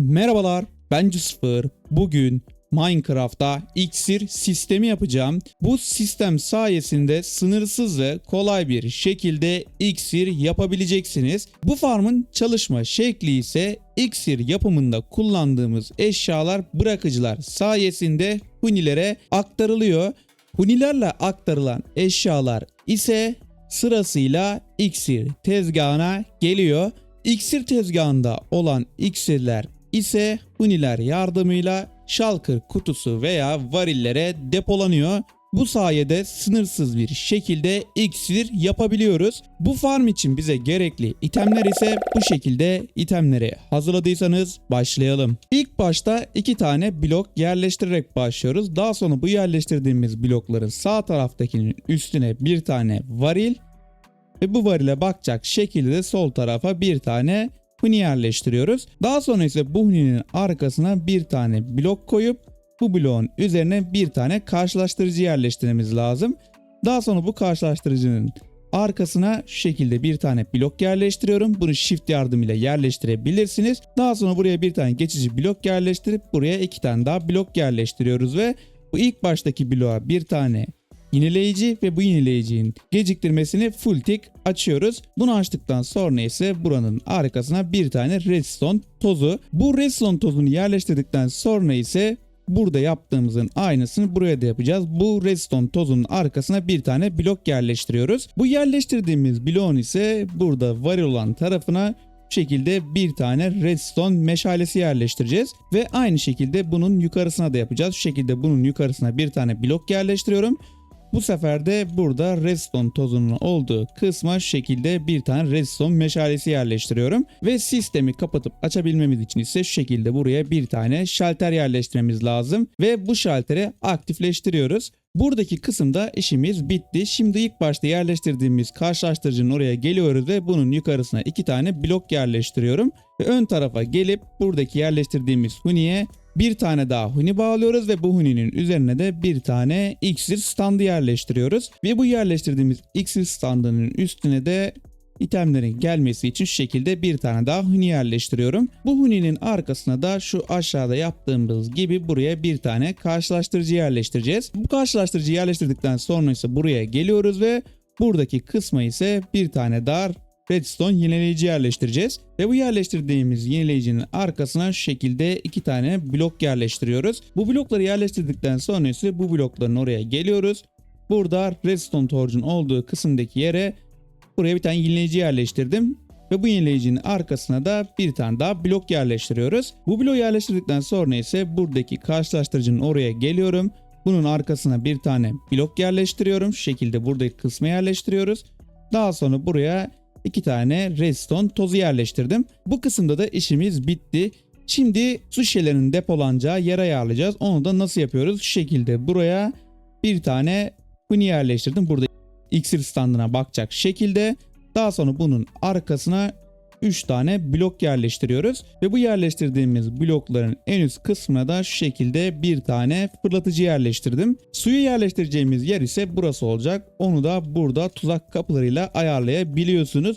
Merhabalar, ben Cısfır. Bugün Minecraft'ta iksir sistemi yapacağım. Bu sistem sayesinde sınırsız ve kolay bir şekilde iksir yapabileceksiniz. Bu farmın çalışma şekli ise iksir yapımında kullandığımız eşyalar bırakıcılar sayesinde hunilere aktarılıyor. Hunilerle aktarılan eşyalar ise sırasıyla iksir tezgahına geliyor. İksir tezgahında olan iksirler ise huniler yardımıyla şalkır kutusu veya varillere depolanıyor. Bu sayede sınırsız bir şekilde iksir yapabiliyoruz. Bu farm için bize gerekli itemler ise bu şekilde itemleri hazırladıysanız başlayalım. İlk başta iki tane blok yerleştirerek başlıyoruz. Daha sonra bu yerleştirdiğimiz blokların sağ taraftakinin üstüne bir tane varil ve bu varile bakacak şekilde sol tarafa bir tane huni yerleştiriyoruz. Daha sonra ise bu huninin arkasına bir tane blok koyup bu bloğun üzerine bir tane karşılaştırıcı yerleştirmemiz lazım. Daha sonra bu karşılaştırıcının arkasına şu şekilde bir tane blok yerleştiriyorum. Bunu shift yardımıyla yerleştirebilirsiniz. Daha sonra buraya bir tane geçici blok yerleştirip buraya iki tane daha blok yerleştiriyoruz ve bu ilk baştaki bloğa bir tane yenileyici ve bu yenileyicinin geciktirmesini full tick açıyoruz. Bunu açtıktan sonra ise buranın arkasına bir tane redstone tozu. Bu redstone tozunu yerleştirdikten sonra ise burada yaptığımızın aynısını buraya da yapacağız. Bu redstone tozunun arkasına bir tane blok yerleştiriyoruz. Bu yerleştirdiğimiz bloğun ise burada varil olan tarafına şekilde bir tane redstone meşalesi yerleştireceğiz. Ve aynı şekilde bunun yukarısına da yapacağız. Şu şekilde bunun yukarısına bir tane blok yerleştiriyorum. Bu sefer de burada redstone tozunun olduğu kısma şekilde bir tane redstone meşalesi yerleştiriyorum. Ve sistemi kapatıp açabilmemiz için ise şu şekilde buraya bir tane şalter yerleştirmemiz lazım. Ve bu şalteri aktifleştiriyoruz. Buradaki kısımda işimiz bitti. Şimdi ilk başta yerleştirdiğimiz karşılaştırıcının oraya geliyoruz ve bunun yukarısına iki tane blok yerleştiriyorum. Ve ön tarafa gelip buradaki yerleştirdiğimiz huniye bir tane daha huni bağlıyoruz ve bu huninin üzerine de bir tane iksir standı yerleştiriyoruz. Ve bu yerleştirdiğimiz iksir standının üstüne de itemlerin gelmesi için şu şekilde bir tane daha huni yerleştiriyorum. Bu huninin arkasına da şu aşağıda yaptığımız gibi buraya bir tane karşılaştırıcı yerleştireceğiz. Bu karşılaştırıcı yerleştirdikten sonra ise buraya geliyoruz ve buradaki kısma ise bir tane daha redstone yenileyici yerleştireceğiz. Ve bu yerleştirdiğimiz yenileyicinin arkasına şu şekilde iki tane blok yerleştiriyoruz. Bu blokları yerleştirdikten sonra ise bu blokların oraya geliyoruz. Burada redstone torch'un olduğu kısımdaki yere buraya bir tane yenileyici yerleştirdim. Ve bu yenileyicinin arkasına da bir tane daha blok yerleştiriyoruz. Bu bloğu yerleştirdikten sonra ise buradaki karşılaştırıcının oraya geliyorum. Bunun arkasına bir tane blok yerleştiriyorum. Şu şekilde buradaki kısmı yerleştiriyoruz. Daha sonra buraya iki tane redstone tozu yerleştirdim. Bu kısımda da işimiz bitti. Şimdi su şişelerinin depolanacağı yer ayarlayacağız. Onu da nasıl yapıyoruz? Şu şekilde buraya bir tane huni yerleştirdim. Burada iksir standına bakacak şekilde. Daha sonra bunun arkasına 3 tane blok yerleştiriyoruz. Ve bu yerleştirdiğimiz blokların en üst kısmına da şu şekilde bir tane fırlatıcı yerleştirdim. Suyu yerleştireceğimiz yer ise burası olacak. Onu da burada tuzak kapılarıyla ayarlayabiliyorsunuz.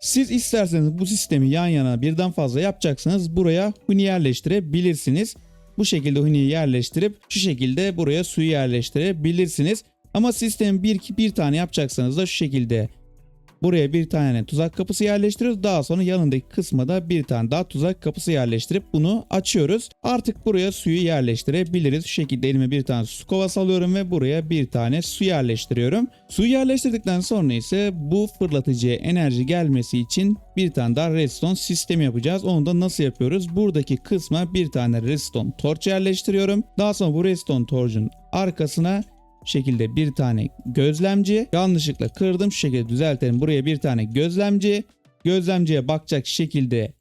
Siz isterseniz bu sistemi yan yana birden fazla yapacaksanız buraya huni yerleştirebilirsiniz. Bu şekilde huniyi yerleştirip şu şekilde buraya suyu yerleştirebilirsiniz. Ama sistemi bir, bir tane yapacaksanız da şu şekilde Buraya bir tane tuzak kapısı yerleştiriyoruz. Daha sonra yanındaki kısma da bir tane daha tuzak kapısı yerleştirip bunu açıyoruz. Artık buraya suyu yerleştirebiliriz. Şu şekilde elime bir tane su kovası alıyorum ve buraya bir tane su yerleştiriyorum. Suyu yerleştirdikten sonra ise bu fırlatıcıya enerji gelmesi için bir tane daha redstone sistemi yapacağız. Onu da nasıl yapıyoruz? Buradaki kısma bir tane redstone torch yerleştiriyorum. Daha sonra bu redstone torch'un arkasına şekilde bir tane gözlemci. Yanlışlıkla kırdım. Şu şekilde düzeltelim. Buraya bir tane gözlemci. Gözlemciye bakacak şekilde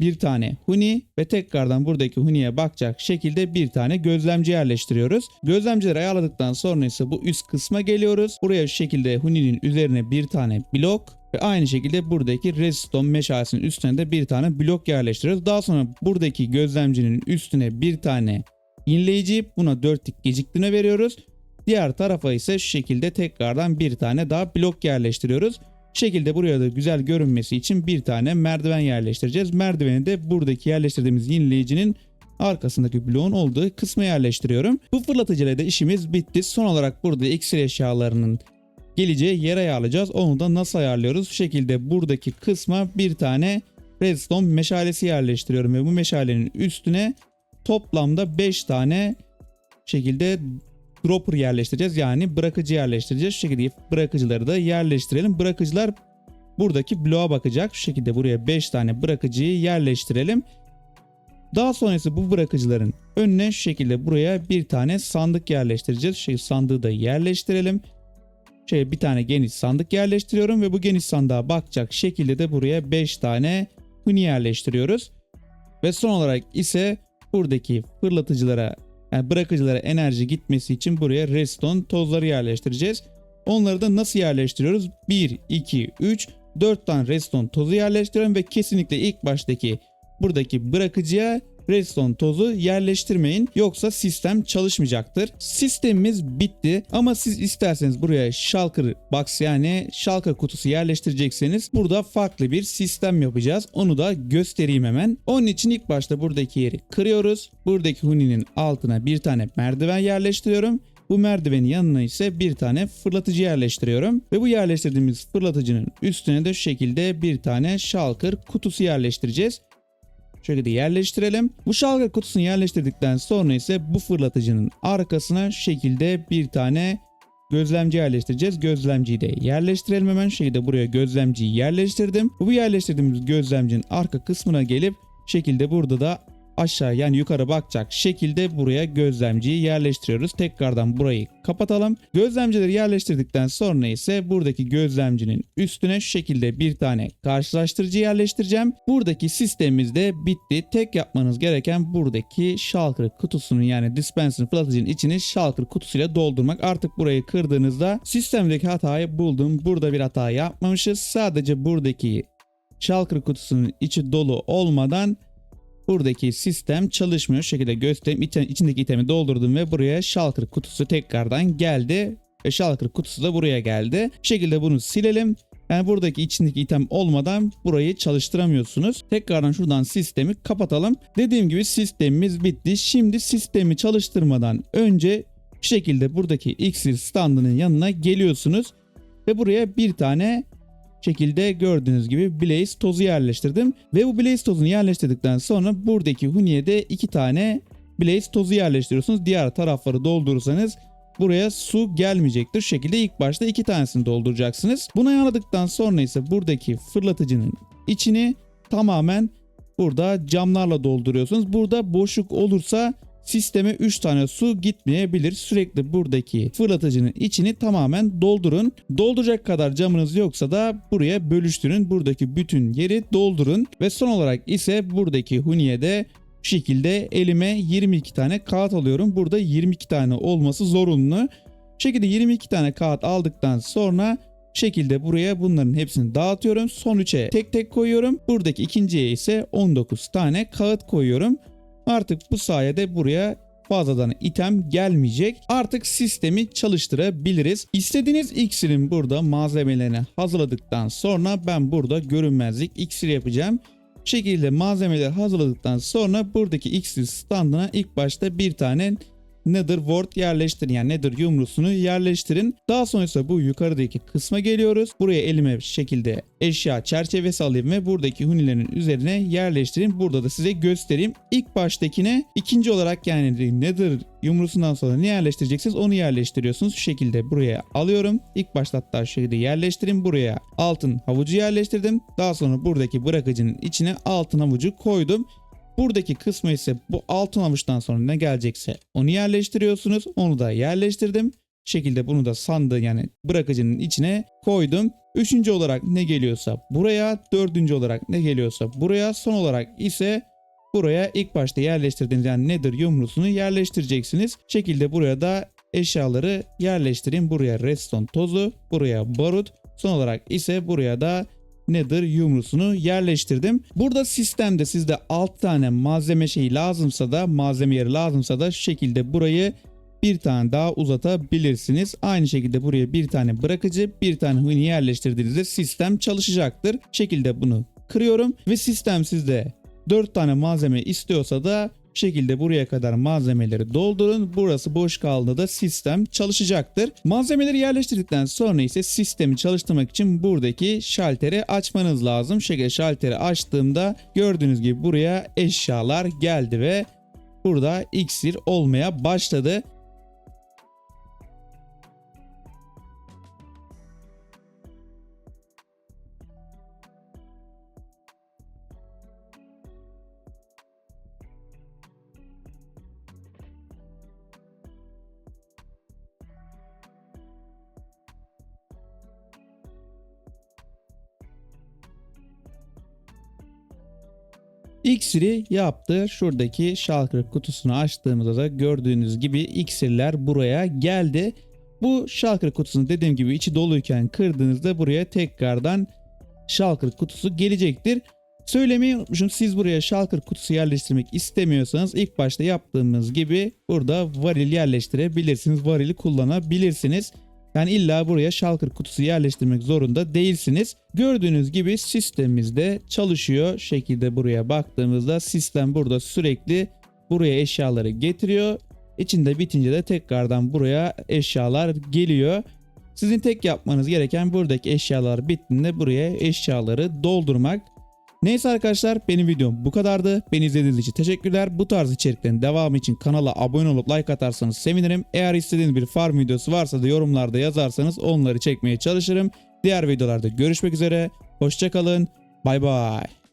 bir tane huni ve tekrardan buradaki huniye bakacak şekilde bir tane gözlemci yerleştiriyoruz. Gözlemcileri ayarladıktan sonra ise bu üst kısma geliyoruz. Buraya şu şekilde huninin üzerine bir tane blok ve aynı şekilde buradaki redstone meşalesinin üstüne de bir tane blok yerleştiriyoruz. Daha sonra buradaki gözlemcinin üstüne bir tane yenileyici buna 4 tik geciktirme veriyoruz. Diğer tarafa ise şu şekilde tekrardan bir tane daha blok yerleştiriyoruz. şekilde buraya da güzel görünmesi için bir tane merdiven yerleştireceğiz. Merdiveni de buradaki yerleştirdiğimiz yenileyicinin arkasındaki bloğun olduğu kısma yerleştiriyorum. Bu fırlatıcıyla da işimiz bitti. Son olarak burada iksir eşyalarının geleceği yere ayarlayacağız. Onu da nasıl ayarlıyoruz? Şu şekilde buradaki kısma bir tane redstone meşalesi yerleştiriyorum ve bu meşalenin üstüne toplamda 5 tane şekilde dropper yerleştireceğiz. Yani bırakıcı yerleştireceğiz. Şu şekilde bırakıcıları da yerleştirelim. Bırakıcılar buradaki bloğa bakacak. Şu şekilde buraya 5 tane bırakıcıyı yerleştirelim. Daha sonrası bu bırakıcıların önüne şu şekilde buraya bir tane sandık yerleştireceğiz. Şu sandığı da yerleştirelim. Şöyle bir tane geniş sandık yerleştiriyorum ve bu geniş sandığa bakacak şekilde de buraya 5 tane huni yerleştiriyoruz. Ve son olarak ise buradaki fırlatıcılara yani bırakıcılara enerji gitmesi için buraya redstone tozları yerleştireceğiz. Onları da nasıl yerleştiriyoruz? 1, 2, 3, 4 tane redstone tozu yerleştiriyorum ve kesinlikle ilk baştaki buradaki bırakıcıya redstone tozu yerleştirmeyin yoksa sistem çalışmayacaktır. Sistemimiz bitti ama siz isterseniz buraya shulker box yani shulker kutusu yerleştirecekseniz burada farklı bir sistem yapacağız. Onu da göstereyim hemen. Onun için ilk başta buradaki yeri kırıyoruz. Buradaki huninin altına bir tane merdiven yerleştiriyorum. Bu merdivenin yanına ise bir tane fırlatıcı yerleştiriyorum. Ve bu yerleştirdiğimiz fırlatıcının üstüne de şu şekilde bir tane shulker kutusu yerleştireceğiz. Şöyle yerleştirelim. Bu şalgır kutusunu yerleştirdikten sonra ise bu fırlatıcının arkasına şu şekilde bir tane gözlemci yerleştireceğiz. Gözlemciyi de yerleştirelim hemen. Şu şekilde buraya gözlemciyi yerleştirdim. Bu yerleştirdiğimiz gözlemcinin arka kısmına gelip şekilde burada da aşağı yani yukarı bakacak şekilde buraya gözlemciyi yerleştiriyoruz. Tekrardan burayı kapatalım. Gözlemcileri yerleştirdikten sonra ise buradaki gözlemcinin üstüne şu şekilde bir tane karşılaştırıcı yerleştireceğim. Buradaki sistemimiz de bitti. Tek yapmanız gereken buradaki shulker kutusunun yani dispenser fırlatıcının içini shulker kutusuyla doldurmak. Artık burayı kırdığınızda sistemdeki hatayı buldum. Burada bir hata yapmamışız. Sadece buradaki shulker kutusunun içi dolu olmadan buradaki sistem çalışmıyor. Şu şekilde göstereyim. İçin, içindeki itemi doldurdum ve buraya shulker kutusu tekrardan geldi. Ve shulker kutusu da buraya geldi. Bu şekilde bunu silelim. Yani buradaki içindeki item olmadan burayı çalıştıramıyorsunuz. Tekrardan şuradan sistemi kapatalım. Dediğim gibi sistemimiz bitti. Şimdi sistemi çalıştırmadan önce şu şekilde buradaki iksir standının yanına geliyorsunuz. Ve buraya bir tane şekilde gördüğünüz gibi Blaze tozu yerleştirdim. Ve bu Blaze tozunu yerleştirdikten sonra buradaki Huni'ye de iki tane Blaze tozu yerleştiriyorsunuz. Diğer tarafları doldurursanız buraya su gelmeyecektir. Şu şekilde ilk başta iki tanesini dolduracaksınız. Bunu ayarladıktan sonra ise buradaki fırlatıcının içini tamamen burada camlarla dolduruyorsunuz. Burada boşluk olursa sisteme 3 tane su gitmeyebilir. Sürekli buradaki fırlatıcının içini tamamen doldurun. Dolduracak kadar camınız yoksa da buraya bölüştürün. Buradaki bütün yeri doldurun. Ve son olarak ise buradaki huniye de şu şekilde elime 22 tane kağıt alıyorum. Burada 22 tane olması zorunlu. Bu şekilde 22 tane kağıt aldıktan sonra şekilde buraya bunların hepsini dağıtıyorum. Son 3'e tek tek koyuyorum. Buradaki ikinciye ise 19 tane kağıt koyuyorum. Artık bu sayede buraya fazladan item gelmeyecek. Artık sistemi çalıştırabiliriz. İstediğiniz iksirin burada malzemelerini hazırladıktan sonra ben burada görünmezlik iksir yapacağım. Şekilde malzemeleri hazırladıktan sonra buradaki iksir standına ilk başta bir tane Nether Ward yerleştirin yani Nether yumrusunu yerleştirin. Daha sonrasında bu yukarıdaki kısma geliyoruz. Buraya elime şekilde eşya çerçevesi alayım ve buradaki hunilerin üzerine yerleştireyim. Burada da size göstereyim. İlk baştakine ikinci olarak yani Nether yumrusundan sonra ne yerleştireceksiniz onu yerleştiriyorsunuz. Şu şekilde buraya alıyorum. İlk başta hatta şu şekilde yerleştireyim. Buraya altın havucu yerleştirdim. Daha sonra buradaki bırakıcının içine altın havucu koydum. Buradaki kısmı ise bu altın avuçtan sonra ne gelecekse onu yerleştiriyorsunuz. Onu da yerleştirdim. Şekilde bunu da sandığı yani bırakıcının içine koydum. Üçüncü olarak ne geliyorsa buraya, dördüncü olarak ne geliyorsa buraya, son olarak ise buraya ilk başta yerleştirdiğiniz yani nedir yumrusunu yerleştireceksiniz. Şekilde buraya da eşyaları yerleştirin. Buraya redstone tozu, buraya barut, son olarak ise buraya da Nether yumrusunu yerleştirdim. Burada sistemde sizde 6 tane malzeme şeyi lazımsa da malzeme yeri lazımsa da şu şekilde burayı bir tane daha uzatabilirsiniz. Aynı şekilde buraya bir tane bırakıcı, bir tane huni yerleştirdiğinizde sistem çalışacaktır. şekilde bunu kırıyorum ve sistem sizde 4 tane malzeme istiyorsa da şekilde buraya kadar malzemeleri doldurun. Burası boş kaldığında da sistem çalışacaktır. Malzemeleri yerleştirdikten sonra ise sistemi çalıştırmak için buradaki şalteri açmanız lazım. Şekilde şalteri açtığımda gördüğünüz gibi buraya eşyalar geldi ve burada iksir olmaya başladı. İksiri yaptı. Şuradaki şalkır kutusunu açtığımızda da gördüğünüz gibi iksirler buraya geldi. Bu şalkır kutusunu dediğim gibi içi doluyken kırdığınızda buraya tekrardan şalkır kutusu gelecektir. Söylemeyi unutmuşum. Siz buraya şalkır kutusu yerleştirmek istemiyorsanız ilk başta yaptığımız gibi burada varil yerleştirebilirsiniz. Varili kullanabilirsiniz. Yani illa buraya shulker kutusu yerleştirmek zorunda değilsiniz. Gördüğünüz gibi sistemimizde çalışıyor. Şekilde buraya baktığımızda sistem burada sürekli buraya eşyaları getiriyor. İçinde bitince de tekrardan buraya eşyalar geliyor. Sizin tek yapmanız gereken buradaki eşyalar bittiğinde buraya eşyaları doldurmak. Neyse arkadaşlar benim videom bu kadardı. Beni izlediğiniz için teşekkürler. Bu tarz içeriklerin devamı için kanala abone olup like atarsanız sevinirim. Eğer istediğiniz bir farm videosu varsa da yorumlarda yazarsanız onları çekmeye çalışırım. Diğer videolarda görüşmek üzere. Hoşçakalın. Bay bay.